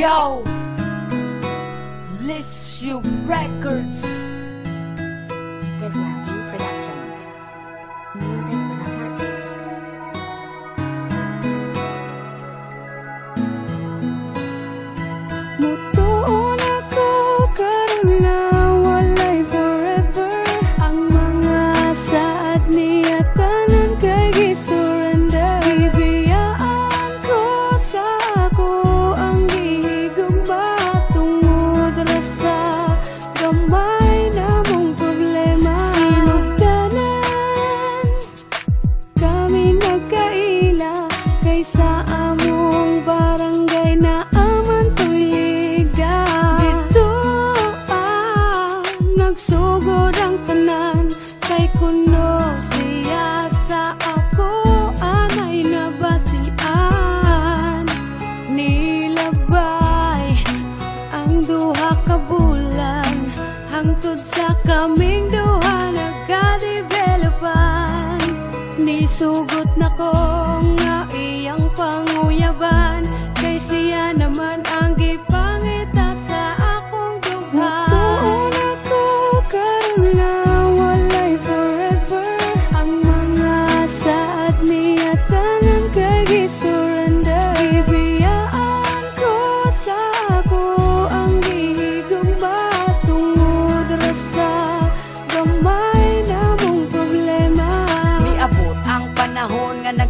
Yo! Lissue Records! Diswell Productions. Music with a heartbeat. Mutuon ako karon walay forever Ang mga saad niya tanan hangtod sa kaming duha nagka-developan Nisugot na ko nga iyang panguyaban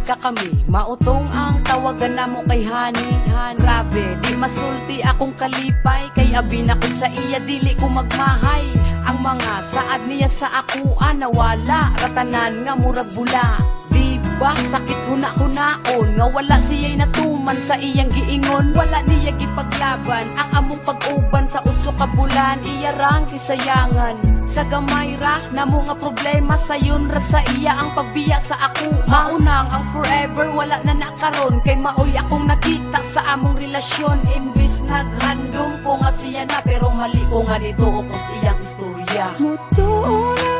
nga nagkakami Mautong ang tawagan na mo kay Hani. Han, Grabe, di masulti akong kalipay. Kay abi na ko sa iya, dili ko magmahay. Ang mga saad niya sa akuan Nawala, ratanan nga murag bula. Ba sakit huna-hunaon? Nga wala siya'y natuman sa iyang giingon. Wala niya gipaglaban Ang among utso ka bulan Iya rang kisayangan. Sa gamay ra na mga problema sa yun ra sa iya ang pagbiya sa ako. Maunang ang forever wala na nakaron kay maoy akong nakita sa among relasyon. Imbis naghandong ko nga siya na pero mali ko nga nito upos iyang istorya. Mutuon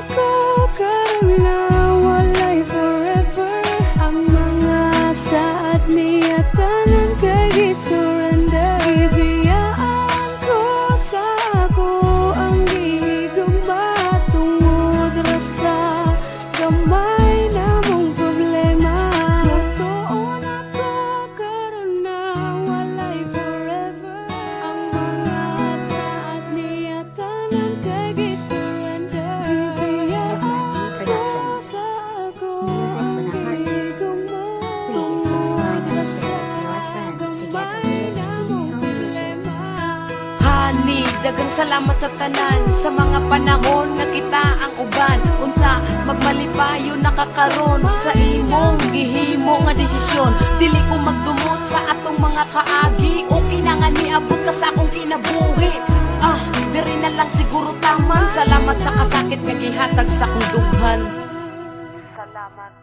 dagang salamat sa tanan. Sa mga panahon nga kita ang uban Unta, magmalipayo nakakaron Sa imong gihimo nga desisyon Dili ko magdumot sa atong mga kaagi. Okay na nga niabot ka sa akong kinabuhi. Ah, diri na lang siguro taman. Salamat sa kasakit nga gihatag sa kong dughan. Salamat